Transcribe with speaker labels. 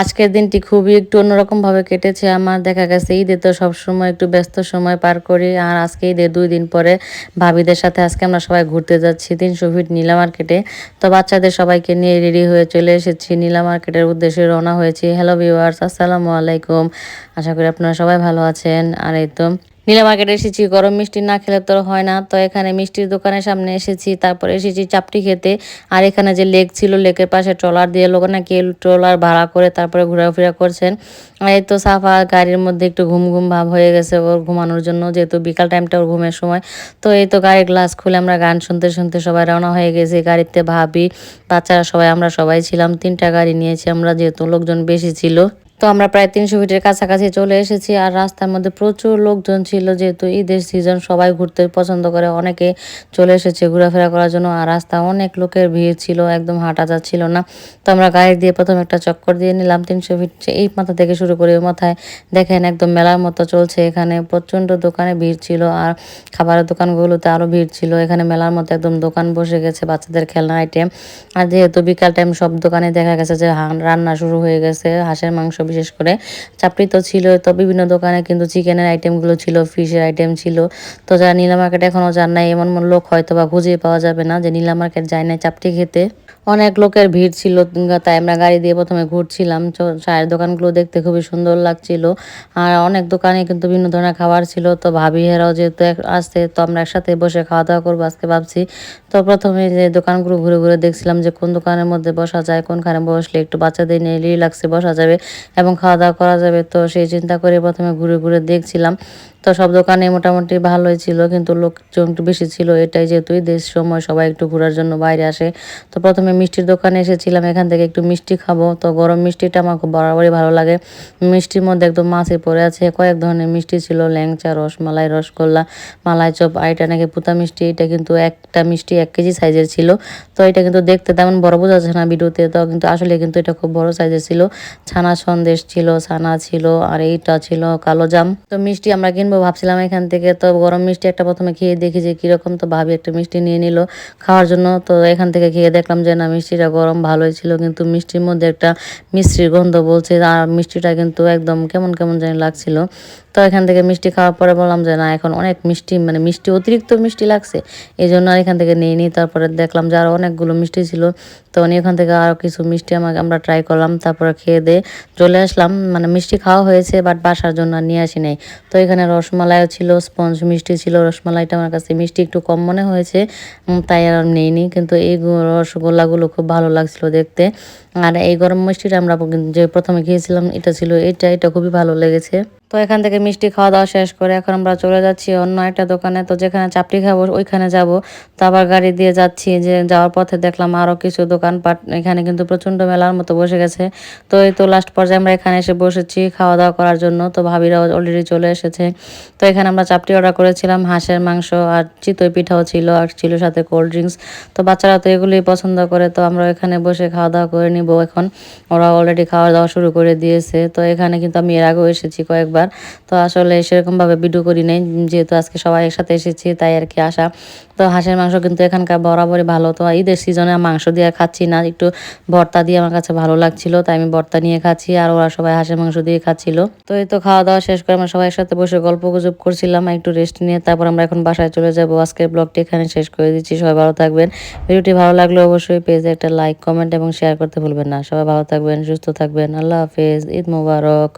Speaker 1: আজকের দিনটি খুবই একটু অন্যরকমভাবে কেটেছে আমার। দেখা গেছে ঈদে তো সবসময় একটু ব্যস্ত সময় পার করি। আর আজকে ঈদের দুই দিন পরে ভাবিদের সাথে আজকে আমরা সবাই ঘুরতে যাচ্ছি তিনশো ফিট নীলা মার্কেটে। তো বাচ্চাদের সবাইকে নিয়ে রেডি হয়ে চলে এসেছি। নীলা মার্কেটের উদ্দেশ্যে রওনা হয়েছি। হ্যালো ভিউয়ার্স, আসসালামু আলাইকুম। আশা করি আপনারা সবাই ভালো আছেন। আর এই তো নীলা মার্কেটে এসেছি, গরম মিষ্টি না খেলে তো হয় না। তো এখানে মিষ্টির দোকানের সামনে এসেছি, তারপরে এসেছি চাপটি খেতে। আর এখানে যে লেক ছিল, লেকের পাশে ট্রলার দিয়ে লোক নাকি ট্রলার ভাড়া করে তারপরে ঘোরাফেরা করছেন। এই তো সাফা গাড়ির মধ্যে একটু ঘুম ঘুম ভাব হয়ে গেছে ওর ঘুমানোর জন্য, যেহেতু বিকাল টাইমটা ওর ঘুমের সময়। তো এই তো গাড়ির গ্লাস খুলে আমরা গান শুনতে শুনতে সবাই রওনা হয়ে গেছি গাড়িতে ভাবি। বাচ্চারা সবাই, আমরা সবাই ছিলাম, তিনটা গাড়ি নিয়েছি, আমরা যেহেতু লোকজন বেশি ছিল। তো আমরা প্রায় তিনশো ফিটের কাছাকাছি চলে এসেছি আর রাস্তার মধ্যে প্রচুর লোকজন ছিল, যেহেতু ঈদের সিজন সবাই ঘুরতে পছন্দ করে, অনেকে চলে এসেছে ঘোরাফেরা করার জন্য আর রাস্তা অনেক লোকের ভিড় ছিল, একদম হাঁটা যাচ্ছিল না। তো আমরা গাড়ি দিয়ে প্রথম একটা চক্কর দিয়ে নিলাম, তিনশো ফিট এই মাথা থেকে শুরু করে মাথায়। দেখেন একদম মেলার মতো চলছে, এখানে প্রচণ্ড দোকানে ভিড় ছিল আর খাবারের দোকানগুলোতে আরও ভিড় ছিল। এখানে মেলার মতো একদম দোকান বসে গেছে বাচ্চাদের খেলনা আইটেম আর যেহেতু বিকাল টাইম সব দোকানে দেখা গেছে যে রান্না শুরু হয়ে গেছে, হাঁসের মাংস বিশেষ করে। চাপড়ি তো ছিল, তো বিভিন্ন দোকানে কিন্তু চিকেনের আইটেমগুলো ছিল ফিশের আইটেম ছিল। তো যারা নীলা মার্কেট এখনও যান নাই, এমন লোক হয়তো বা খুঁজে পাওয়া যাবে না যে নীলা মার্কেট যায় না চাপটি খেতে। অনেক লোকের ভিড় ছিল, তাই আমরা গাড়ি দিয়ে প্রথমে ঘুরছিলাম। চায়ের দোকানগুলো দেখতে খুবই সুন্দর লাগছিল। আর অনেক দোকানে কিন্তু বিভিন্ন ধরনের খাবার ছিল। তো ভাবি, হেরাও যেহেতু আসছে, তো আমরা একসাথে বসে খাওয়া দাওয়া করব আজকে ভাবছি। তো প্রথমে যে দোকানগুলো ঘুরে ঘুরে দেখছিলাম যে কোন দোকানের মধ্যে বসা যায়, কোনখানে বসলে একটু বাচ্চাদের নিয়ে রিল্যাক্সে বসা যাবে। এবং খাওয়া দাওয়া করা যাবে। তো সেই চিন্তা করে প্রথমে ঘুরে ঘুরে দেখছিলাম। তো সব দোকানে মোটামুটি ভালোই ছিল, কিন্তু লোকজন একটু বেশি ছিল। এটাই যেহেতু দেশ সময় সবাই একটু ঘোরার জন্য বাইরে আসে। তো প্রথমে মিষ্টির দোকানে এসেছিলাম, এখান থেকে একটু মিষ্টি খাব। তো গরম মিষ্টিটা আমার খুব বরাবরই ভালো লাগে। মিষ্টির মধ্যে একদম মাছে পড়ে আছে, কয়েক ধরনের মিষ্টি ছিল, ল্যাংচা রসমালাই রসগোল্লা, মালাই চপ আর এটা নাকি পুতা মিষ্টি, এটা কিন্তু একটা মিষ্টি এক কেজি সাইজের ছিল। তো এটা কিন্তু দেখতে তেমন বড় বোঝা যাচ্ছে না ভিডিওতে, তো কিন্তু আসলে কিন্তু এটা খুব বড় সাইজের ছিল। ছানা সন্দেশ ছিল ছানা ছিল, আর এইটা ছিল কালো জাম। তো মিষ্টি আমরা কিনবো ভাবছিলাম এখান থেকে। তো গরম মিষ্টি একটা প্রথমে খেয়ে দেখি যে কীরকম। তো ভাবি একটা মিষ্টি নিয়ে নিল খাওয়ার জন্য। তো এখান থেকে খেয়ে দেখলাম যে না, মিষ্টিটা গরম ভালোই ছিল, কিন্তু মিষ্টির মধ্যে একটা মিষ্টির গন্ধ বলছে। আর মিষ্টিটা কিন্তু একদম কেমন কেমন জানি লাগছিল। তো এখান থেকে মিষ্টি খাওয়ার পরে বললাম যে না, এখন অনেক মিষ্টি মানে মিষ্টি, অতিরিক্ত মিষ্টি লাগছে। এই জন্য আর এখান থেকে নিয়ে নিই তারপরে দেখলাম যে আরও অনেকগুলো মিষ্টি ছিল। তো উনি ওখান থেকে আরও কিছু মিষ্টি আমাকে আমরা ট্রাই করলাম। তারপরে খেয়ে দিয়ে চলে আসলাম। মানে মিষ্টি খাওয়া হয়েছে বাট বাসার জন্য আর নিয়ে আসি নাই। তো এখানে রসমালাইও ছিল স্পঞ্জ মিষ্টি ছিল। রসমালাইটা আমার কাছে মিষ্টি একটু কম মনে হয়েছে তাই আর নেইনি। কিন্তু এই রসগোল্লাগুলো খুব ভালো লাগছিল দেখতে। আর এই গরম মিষ্টিটা আমরা যে প্রথমে খেয়েছিলাম, এটা ছিল, এটা এটা খুবই ভালো লেগেছে। তো এখান থেকে মিষ্টি খাওয়া দাওয়া শেষ করে এখন আমরা চলে যাচ্ছি অন্য একটা দোকানে। তো যেখানে চাপড়ি খাব, ওইখানে যাব। তো আবার গাড়ি দিয়ে যাচ্ছি, যে যাওয়ার পথে দেখলাম আরও কিছু দোকানপাট, এখানে কিন্তু প্রচণ্ড মেলার মতো বসে গেছে। তো এই তো লাস্ট পর্যায়ে আমরা এখানে এসে বসেছি খাওয়া দাওয়া করার জন্য। তো ভাবিরাও অলরেডি চলে এসেছে। তো এখানে আমরা চাপটি অর্ডার করেছিলাম, হাঁসের মাংস আর চিতই পিঠাও ছিল আর ছিল সাথে কোল্ড ড্রিঙ্কস তো বাচ্চারা তো এগুলোই পছন্দ করে, তো আমরা এখানে বসে খাওয়া দাওয়া করে নিব এখন। ওরা অলরেডি খাওয়া দাওয়া শুরু করে দিয়েছে। তো এখানে কিন্তু আমি এর আগেও এসেছি কয়েকবার। তো আসলে সেরকমভাবে ভিডিও করি নাই, যেহেতু আজকে সবাই একসাথে এসেছি, তাই আর কি আসা তো হাঁসের মাংস কিন্তু এখানকার বরাবরই ভালো। তো ঈদের সিজনে মাংস দিয়ে খাচ্ছি না, একটু ভর্তা দিয়ে আমার কাছে ভালো লাগছিল, তাই আমি ভর্তা নিয়ে খাচ্ছি আর ওরা সবাই হাঁসের মাংস দিয়ে খাচ্ছিল। তো এই তো খাওয়া দাওয়া শেষ করে আমরা সবাই একসাথে বসে গল্প গুজব করছিলাম, একটু রেস্ট নিয়ে তারপর আমরা এখন বাসায় চলে যাব। আজকের ব্লগটি এখানে শেষ করে দিচ্ছি, সবাই ভালো থাকবেন। ভিডিওটি ভালো লাগলে অবশ্যই পেজে একটা লাইক কমেন্ট এবং শেয়ার করতে ভুলবেন না। সবাই ভালো থাকবেন, সুস্থ থাকবেন। আল্লাহ হাফেজ, ঈদ মোবারক।